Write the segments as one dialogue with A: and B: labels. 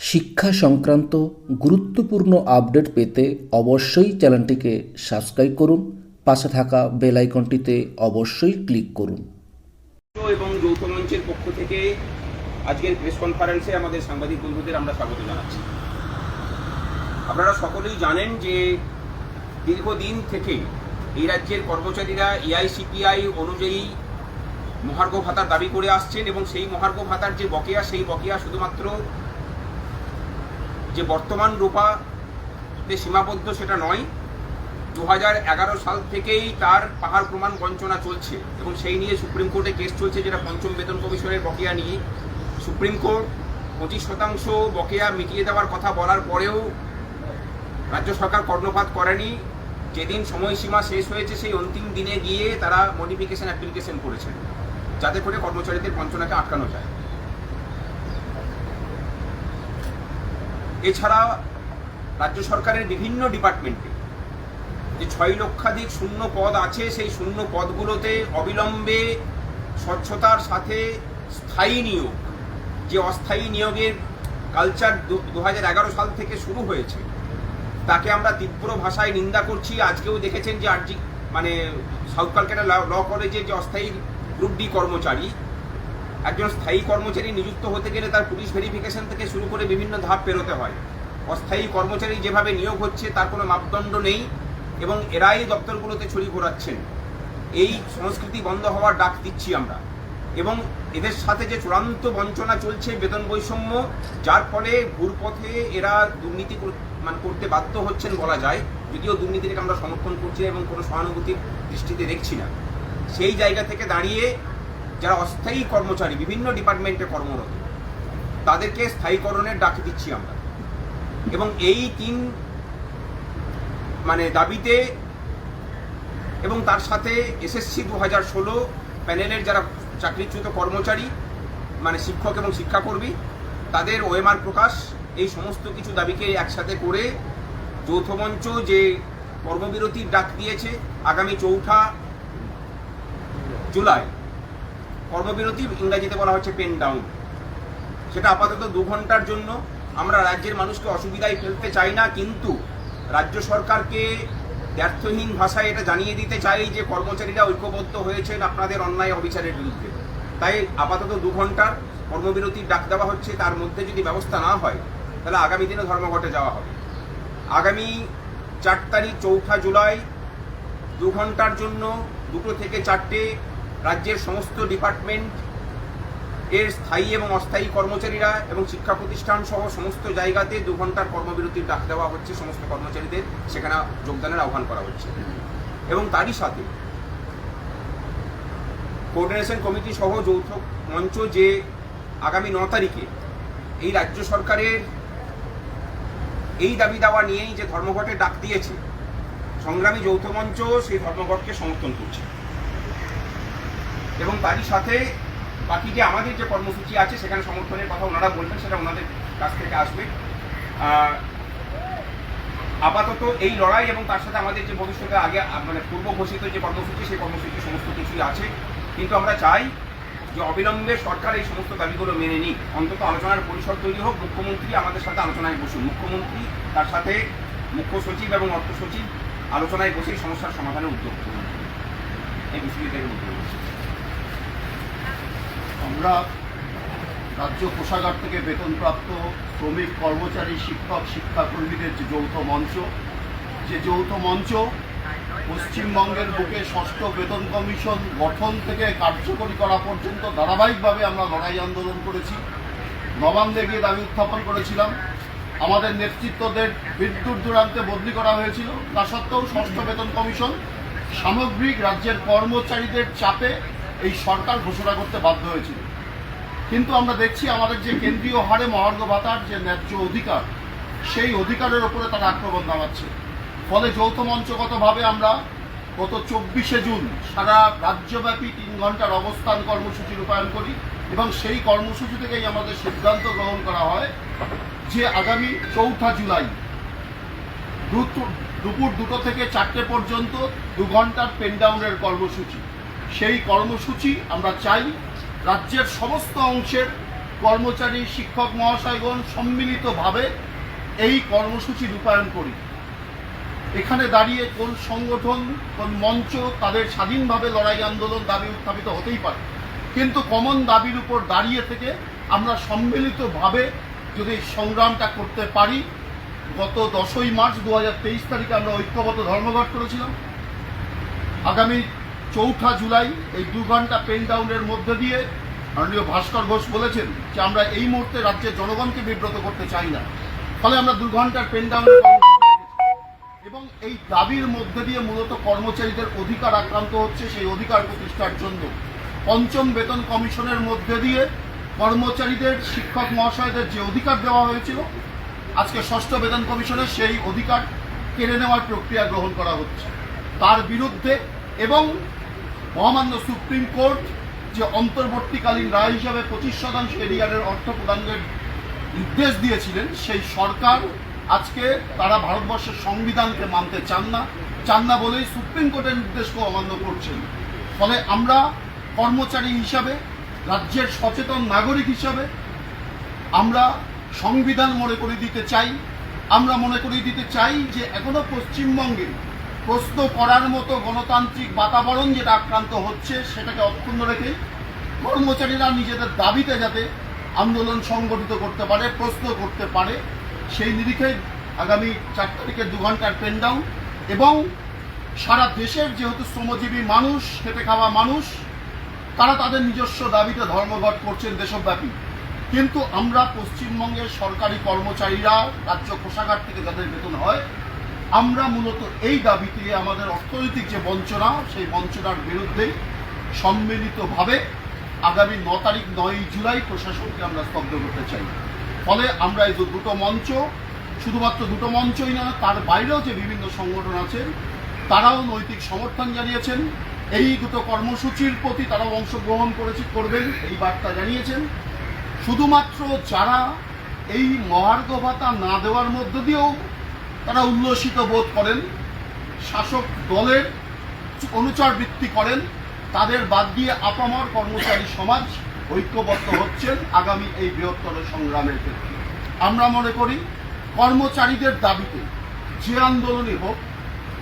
A: শিক্ষা সংক্রান্ত গুরুত্বপূর্ণ আপডেট পেতে অবশ্যই চ্যানেলটিকে সাবস্ক্রাইব করুন, পাশে থাকা বেল আইকনটিতে অবশ্যই ক্লিক করুন।
B: এবং যৌথ মঞ্চের পক্ষ থেকে আজকের প্রেস কনফারেন্সে আমাদের সাংবাদিক বন্ধুদের আমরা স্বাগত জানাচ্ছি। আপনারা সকলেই জানেন যে দীর্ঘদিন থেকে এই রাজ্যের কর্মচারীরা এআইসিপিআই অনুযায়ী মহার্ঘ ভাতার দাবি করে আসছেন এবং সেই মহার্ঘ ভাতার যে বকেয়া, সেই বকেয়া শুধুমাত্র যে বর্তমান রূপাতে সীমাবদ্ধ সেটা নয় দু সাল থেকেই তার পাহাড় প্রমাণ বঞ্চনা চলছে এবং সেই নিয়ে সুপ্রিম কোর্টে কেস চলছে যেটা পঞ্চম বেতন কমিশনের বকেয়া নিয়ে। সুপ্রিম কোর্ট পঁচিশ শতাংশ বকেয়া মিটিয়ে দেওয়ার কথা বলার পরেও রাজ্য সরকার কর্ণপাত করেনি। যেদিন সময়সীমা শেষ হয়েছে সেই অন্তিম দিনে গিয়ে তারা মডিফিকেশন অ্যাপ্লিকেশন করেছেন, যাতে করে কর্মচারীদের বঞ্চনাকে আটকানো যায়। এছাড়া রাজ্য সরকারের বিভিন্ন ডিপার্টমেন্টে যে ছয় লক্ষাধিক শূন্য পদ আছে, সেই শূন্য পদগুলোতে অবিলম্বে স্বচ্ছতার সাথে স্থায়ী নিয়োগ, যে অস্থায়ী নিয়োগের কালচার দু সাল থেকে শুরু হয়েছে, তাকে আমরা তীব্র ভাষায় নিন্দা করছি। আজকেও দেখেছেন যে আরজি মানে সাউথ ক্যালকাটা ল কলেজের যে অস্থায়ী গ্রুপ ডি কর্মচারী একজন স্থায়ী কর্মচারী নিযুক্ত হতে গেলে তার পুলিশ ভেরিফিকেশন থেকে শুরু করে বিভিন্ন ধাপ পেরোতে হয়। অস্থায়ী কর্মচারী যেভাবে নিয়োগ হচ্ছে, তার কোনো মাপদণ্ড নেই এবং এরাই দপ্তরগুলোতে ছড়ি ঘোরাচ্ছেন এই সংস্কৃতি বন্ধ হওয়ার ডাক দিচ্ছি আমরা। এবং এদের সাথে যে চূড়ান্ত বঞ্চনা চলছে বেতন বৈষম্য, যার ফলে ঘুরপথে এরা দুর্নীতি মানে করতে বাধ্য হচ্ছেন বলা যায়, যদিও দুর্নীতিকে আমরা সমর্থন করছি এবং কোনো সহানুভূতির দৃষ্টিতে দেখছি না। সেই জায়গা থেকে দাঁড়িয়ে যারা অস্থায়ী কর্মচারী, বিভিন্ন ডিপার্টমেন্টে কর্মরত, তাদেরকে স্থায়ীকরণের ডাক দিচ্ছি আমরা। এবং এই তিন মানে দাবিতে এবং তার সাথে এসএসসি দু হাজার ষোলো প্যানেলের যারা চাকরিচ্যুত কর্মচারী মানে শিক্ষক এবং শিক্ষাকর্মী, তাদের ওএমআর প্রকাশ, এই সমস্ত কিছু দাবিকে একসাথে করে যৌথ মঞ্চ যে কর্মবিরতির ডাক দিয়েছে, আগামী চৌঠা জুলাই কর্মবিরতি ইংরাজিতে বলা হচ্ছে পেন ডাউন। সেটা আপাতত দু ঘণ্টার জন্য। আমরা রাজ্যের মানুষকে অসুবিধায় ফেলতে চাই না, কিন্তু রাজ্য সরকারকে ব্যর্থহীন ভাষায় এটা জানিয়ে দিতে চাই যে কর্মচারীরা ঐক্যবদ্ধ হয়েছেন আপনাদের অন্যায় অবিচারের বিরুদ্ধে। তাই আপাতত দু ঘণ্টার কর্মবিরতির ডাক দেওয়া হচ্ছে, তার মধ্যে যদি ব্যবস্থা না হয়, তাহলে আগামী দিনে ধর্মঘটে যাওয়া হবে। আগামী চার তারিখ চৌঠা জুলাই, দু ঘণ্টার জন্য দুটো থেকে চারটে রাজ্যের সমস্ত ডিপার্টমেন্ট এর স্থায়ী এবং অস্থায়ী কর্মচারীরা এবং শিক্ষা প্রতিষ্ঠান সহ সমস্ত জায়গাতে দু ঘণ্টার কর্মবিরতির ডাক দেওয়া হচ্ছে সমস্ত কর্মচারীদের। সেখানে যোগদানের আহ্বান করা হচ্ছে। এবং তারই সাথে কোঅর্ডিনেশন কমিটি সহ যৌথ মঞ্চ যে আগামী ন তারিখে এই রাজ্য সরকারের এই দাবি দাওয়া নিয়েই যে ধর্মঘটের ডাক দিয়েছে, সংগ্রামী যৌথ মঞ্চ সেই ধর্মঘটকে সমর্থন করছে। এবং তারই সাথে বাকি যে আমাদের যে কর্মসূচি আছে, সেখানে সমর্থনের কথা ওনারা বলবেন, সেটা ওনাদের কাছ থেকে আসবে। আপাতত এই লড়াই এবং তার সাথে আমাদের যে ভবিষ্যতে আগে মানে পূর্ব ঘোষিত যে কর্মসূচি, সেই কর্মসূচি সমস্ত কিছুই আছে। কিন্তু আমরা চাই যে অবিলম্বে সরকার এই সমস্ত দাবিগুলো মেনে নিক। অন্তত আলোচনার পরিসর তৈরি হোক, মুখ্যমন্ত্রী আমাদের সাথে আলোচনায় বসুন। মুখ্যমন্ত্রী তার সাথে মুখ্য সচিব এবং অর্থ সচিব আলোচনায় বসে সমস্যার সমাধানের উদ্যোগ করুন। এই বিষয়টি উদ্যোগ।
C: আমরা রাজ্য কোষাগার থেকে বেতনপ্রাপ্ত শ্রমিক, কর্মচারী, শিক্ষক, শিক্ষাকর্মীদের যে যৌথ মঞ্চ, যে যৌথ মঞ্চ পশ্চিমবঙ্গের বুকে ষষ্ঠ বেতন কমিশন গঠন থেকে কার্যকরী করা পর্যন্ত ধারাবাহিকভাবে আমরা লড়াই আন্দোলন করেছি। নবান্নে গিয়ে দাবি উত্থাপন করেছিলাম। আমাদের নেতৃত্বদের বিদ্যুৎ দূরান্তে বদলি করা হয়েছিল। তা সত্ত্বেও ষষ্ঠ বেতন কমিশন সামগ্রিক রাজ্যের কর্মচারীদের চাপে এই সরকার ঘোষণা করতে বাধ্য হয়েছিল। কিন্তু আমরা দেখছি আমাদের যে কেন্দ্রীয় হারে মহার্ঘ ভাতার যে ন্যায্য অধিকার, সেই অধিকারের ওপরে তারা আক্রমণ নামাচ্ছে। ফলে যৌথ মঞ্চগতভাবে আমরা গত চব্বিশে জুন সারা রাজ্যব্যাপী তিন ঘণ্টার অবস্থান কর্মসূচি রূপায়ণ করি এবং সেই কর্মসূচি থেকেই আমাদের সিদ্ধান্ত গ্রহণ করা হয় যে আগামী চৌঠা জুলাই দুপুর দুটো থেকে চারটে পর্যন্ত দু ঘণ্টার পেনডাউনের কর্মসূচি। সেই কর্মসূচি আমরা চাই। রাজ্যের সমস্ত অংশের কর্মচারী, শিক্ষক, মহাশয়গণ সম্মিলিতভাবে এই কর্মসূচি রূপায়ণ করি। এখানে দাঁড়িয়ে কোন সংগঠন, কোন মঞ্চ তাদের স্বাধীনভাবে লড়াই আন্দোলন দাবি উত্থাপিত হতেই পারে। কিন্তু কমন দাবির উপর দাঁড়িয়ে থেকে আমরা সম্মিলিতভাবে যদি সংগ্রামটা করতে পারি, গত দশই মার্চ দু হাজার তেইশ তারিখে আমরা ঐক্যবদ্ধ ধর্মঘট করেছিলাম। আগামী চৌঠা জুলাই, এই দু ঘণ্টা পেন ডাউনের মধ্যে দিয়ে মাননীয় ভাস্কর ঘোষ বলেছেন যে আমরা এই মুহূর্তে রাজ্যের জনগণকে বিব্রত করতে চাই না। ফলে আমরা দু ঘণ্টার পেন ডাউনের এবং এই দাবির মধ্যে দিয়ে মূলত কর্মচারীদের অধিকার আক্রান্ত হচ্ছে সেই অধিকার প্রতিষ্ঠার জন্য। পঞ্চম বেতন কমিশনের মধ্যে দিয়ে কর্মচারীদের, শিক্ষক মহাশয়দের যে অধিকার দেওয়া হয়েছিল, আজকে ষষ্ঠ বেতন কমিশনের সেই অধিকার কেড়ে নেওয়ার প্রক্রিয়া গ্রহণ করা হচ্ছে। তার বিরুদ্ধে এবং মহামান্য সুপ্রিম কোর্ট যে অন্তর্বর্তীকালীন রায় হিসাবে পঁচিশ শতাংশ এরিয়ারের অর্থ প্রদানের নির্দেশ দিয়েছিলেন, সেই সরকার আজকে তারা ভারতবর্ষের সংবিধানকে মানতে চান না। চান না বলেই সুপ্রিম কোর্টের নির্দেশকে অমান্য করছেন। ফলে আমরা কর্মচারী হিসাবে, রাজ্যের সচেতন নাগরিক হিসাবে আমরা সংবিধান মনে করে দিতে চাই। আমরা মনে করে দিতে চাই যে এখনও পশ্চিমবঙ্গে প্রশ্ন করার মতো গণতান্ত্রিক বাতাবরণ যেটা আক্রান্ত হচ্ছে, সেটাকে অক্ষুণ্ণ রেখে কর্মচারীরা নিজেদের দাবিতে যাতে আন্দোলন সংগঠিত করতে পারে, প্রশ্ন করতে পারে, সেই নিরিখে আগামী চার তারিখের দু ঘণ্টার পেন ডাউন এবং সারা দেশের যেহেতু শ্রমজীবী মানুষ, খেটে খাওয়া মানুষ, তারা তাদের নিজস্ব দাবিতে ধর্মঘট করছেন দেশব্যাপী। কিন্তু আমরা পশ্চিমবঙ্গের সরকারি কর্মচারীরা, রাজ্য কোষাগার থেকে যাদের বেতন হয় আমরা মূলত এই দাবিতে আমাদের অর্থনৈতিক যে বঞ্চনা, সেই বঞ্চনার বিরুদ্ধেই সম্মিলিতভাবে আগামী ন তারিখ, নয় জুলাই প্রশাসনকে আমরা স্তব্ধ করতে চাই। ফলে আমরা এই যে দুটো মঞ্চ, শুধুমাত্র দুটো মঞ্চই না, তার বাইরেও যে বিভিন্ন সংগঠন আছে, তারাও নৈতিক সমর্থন জানিয়েছেন। এই দুটো কর্মসূচির প্রতি তারাও অংশগ্রহণ করেছে, করবেন, এই বার্তা জানিয়েছেন। শুধুমাত্র যারা এই মহার্ঘ ভাতা না দেওয়ার মধ্য দিয়েও তারা উল্লসিত বোধ করেন, শাসক দলের অনুচার বৃত্তি করেন, তাদের বাদ দিয়ে আপামর কর্মচারী সমাজ ঐক্যবদ্ধ হচ্ছেন আগামী এই বৃহত্তর সংগ্রামের ক্ষেত্রে। আমরা মনে করি, কর্মচারীদের দাবিতে যে আন্দোলনই হোক,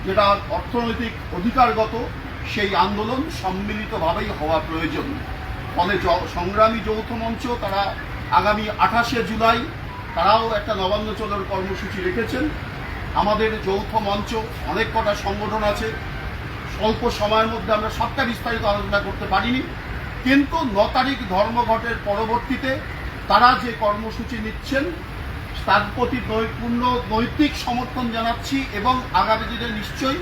C: যেটা অর্থনৈতিক অধিকারগত, সেই আন্দোলন সম্মিলিতভাবেই হওয়া প্রয়োজন। ফলে সংগ্রামী যৌথ মঞ্চ তারা আগামী আঠাশে জুলাই, তারাও একটা নবান্ন চলোর কর্মসূচি রেখেছেন। আমাদের যৌথ মঞ্চ, অনেক কটা সংগঠন আছে। অল্প সময়ের মধ্যে আমরা সবটা বিস্তারিত আলোচনা করতে পারিনি। কিন্তু ন তারিখ ধর্মঘটের পরবর্তীতে তারা যে কর্মসূচি নিচ্ছেন, তার প্রতি পূর্ণ নৈতিক সমর্থন জানাচ্ছি এবং আগামী দিনে নিশ্চয়ই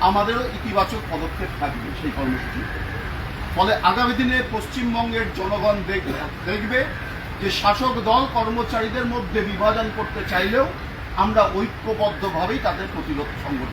C: আমাদেরও ইতিবাচক পদক্ষেপ থাকবে সেই কর্মসূচি। ফলে আগামী দিনে পশ্চিমবঙ্গের জনগণ দেখ- দেখবে যে শাসক দল কর্মচারীদের মধ্যে বিভাজন করতে চাইলেও আমরা ঐক্যবদ্ধভাবেই তাদের প্রতিরোধ সংগঠন